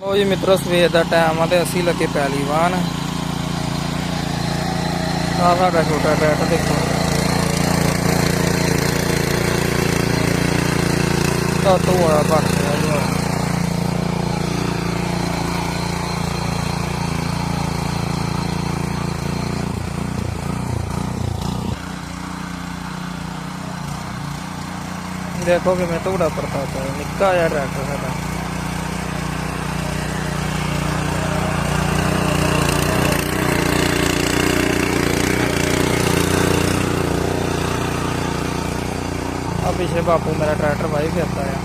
ਲੋ ਜੀ ਮਿੱਤਰੋ, ਸਵੇਰ ਦਾ ਟਾਈਮ ਆ ਤੇ ਅਸੀਂ ਲੱਗੇ ਪਹਿਲੀਵਾਨ ਆ ਸਾਡਾ ਛੋਟਾ ਟਰੈਕਟਰ ਦੇਖੋ। ਤਾਂ ਤੋਂ ਵਾਲਾ ਗਿਆ ਜੀ ਦੇਖੋ ਕਿਵੇਂ ਧੂੜਾ ਪ੍ਰਤਾਪ ਹੈ ਨਿੱਕਾ ਜਿਹਾ ਟਰੈਕਟਰ ਸਾਡਾ। ਆ ਪਿੱਛੇ ਬਾਪੂ ਮੇਰਾ ਟਰੈਕਟਰ ਵਾਹੀ ਫਿਰਦਾ ਆ।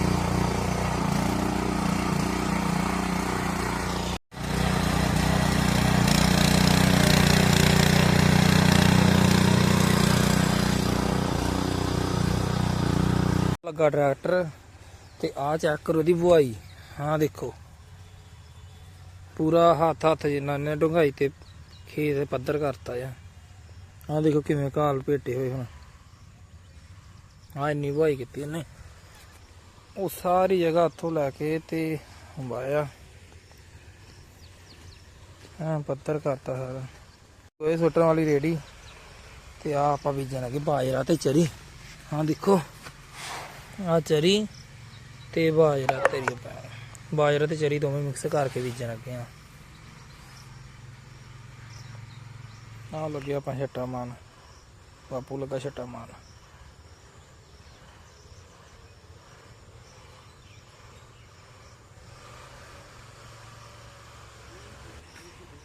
ਲੱਗਾ ਟਰੈਕਟਰ ਤੇ ਆ ਚੈੱਕ ਕਰੋ ਦੀ ਬੁਆਈ। ਹਾਂ, ਦੇਖੋ। ਪੂਰਾ ਹੱਥ ਹੱਥ ਜਿੰਨਾ ਨੇ ਡੁੰਗਾਈ ਤੇ ਖੇਤ ਪੱਧਰ ਕਰਤਾ ਆ। ਆ ਦੇਖੋ ਕਿਵੇਂ ਘਾਲ ਭੇਟੇ ਹੋਏ ਹੁਣ। ਆ ਇੰਨੀ ਵਾਈ ਕੀਤੀ ਇਹਨੇ। ਉਹ ਸਾਰੀ ਜਗ੍ਹਾ ਉੱਥੋਂ ਲੈ ਕੇ ਤੇ ਵਾਇਆ। ਹਾਂ ਪੱਤਰ ਕਰਤਾ ਸਾਰਾ। ਕੋਈ ਸੁੱਟਣ ਵਾਲੀ ਰੇੜੀ ਤੇ ਆ ਆਪਾਂ ਬੀਜਣ ਲੱਗੇ ਬਾਜਰਾ ਤੇ ਚਰੀ। ਹਾਂ ਦੇਖੋ ਆ ਚਰੀ ਤੇ ਬਾਜਰਾ ਤੇਰੀ ਪੈ ਬਾਜਰਾ ਤੇ ਚਰੀ ਦੋਵੇਂ ਮਿਕਸ ਕਰਕੇ ਬੀਜਣ ਲੱਗੇ ਆ। ਆ ਲੱਗਿਆ ਆਪਾਂ ਛੱਟਾ ਮਾਨ ਬਾਪੂ ਲੱਗਾ ਛੱਟਾ ਮਾਨ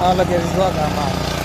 啊，那边是乱干嘛？